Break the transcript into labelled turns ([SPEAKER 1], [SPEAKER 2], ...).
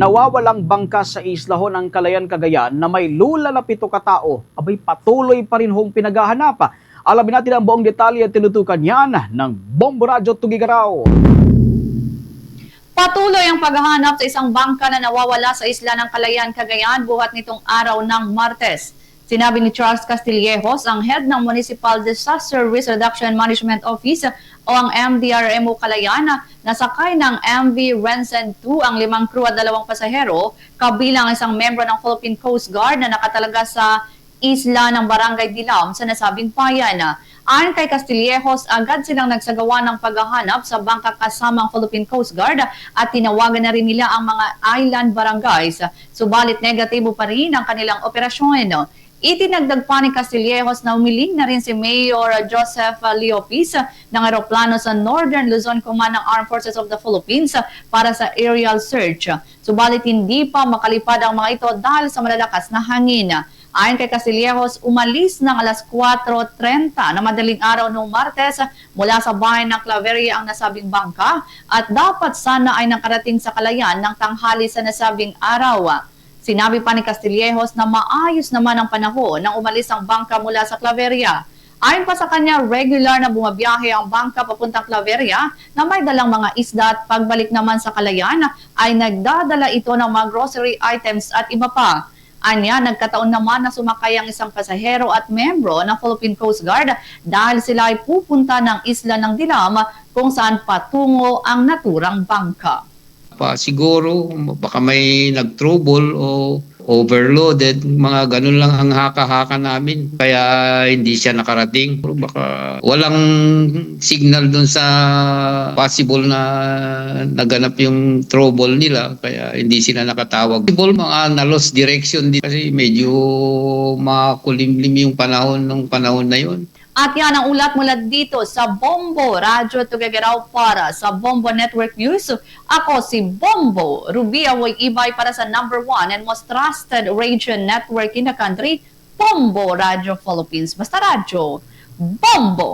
[SPEAKER 1] Nawawalang bangka sa islahon ng Kalayan, Cagayan na may lula na pito katao, abay patuloy pa rin hong pinaghahanap. Alamin natin ang buong detalye at tinutukan yan ng Bombo Radyo Tugigaraw.
[SPEAKER 2] Patuloy ang paghahanap sa isang bangka na nawawala sa isla ng Kalayan, Cagayan buhat nitong araw ng Martes. Sinabi ni Charles Castillejos, ang head ng Municipal Disaster Risk Reduction Management Office o ang MDRMO Calayan na sakay ng MV Rensen 2 ang limang crew at dalawang pasahero kabilang isang membro ng Philippine Coast Guard na nakatalaga sa isla ng Barangay Dilam sa nasabing bayan. Ayon kay Castillejos, agad silang nagsagawa ng paghahanap sa bangka kasama ang Philippine Coast Guard at tinawagan na rin nila ang mga island barangays. Subalit negatibo pa rin ang kanilang operasyon. Itinagdag pa ni Castillejos na umiling na rin si Mayor Joseph Leopis ng aeroplano sa Northern Luzon Command ng Armed Forces of the Philippines para sa aerial search. Subalit hindi pa makalipad ang mga ito dahil sa malalakas na hangin. Ayon kay Castillejos, umalis ng alas 4.30 na madaling araw noong Martes mula sa bahay ng Claveria ang nasabing bangka at dapat sana ay nakarating sa kalayan ng tanghali sa nasabing araw. Sinabi pa ni Castillejos na maayos naman ang panahon nang umalis ang bangka mula sa Claveria. Ayon pa sa kanya, regular na bumabiyahe ang bangka papuntang Claveria na may dalang mga isda at pagbalik naman sa Kalayan ay nagdadala ito ng mga grocery items at iba pa. Anya, nagkataon naman na sumakay ang isang pasahero at membro ng Philippine Coast Guard dahil sila ay pupunta ng isla ng Dilam kung saan patungo ang naturang bangka.
[SPEAKER 3] Pa siguro baka may nag-trouble o overloaded mga ganun lang ang haka-haka namin. Kaya hindi siya nakarating. Pero baka walang signal dun sa possible na naganap yung trouble nila kaya hindi sila nakatawag. Possible mga na-lost direction din. Kasi medyo makulimlim yung panahon ng panahon na yun
[SPEAKER 2] At yan ang ulat mula dito sa Bombo Radyo Tugagaraw para sa Bombo Network News. Ako si Bombo Rubia Way Ibay para sa number one and most trusted radio network in the country, Bombo Radio Philippines. Basta radyo, Bombo!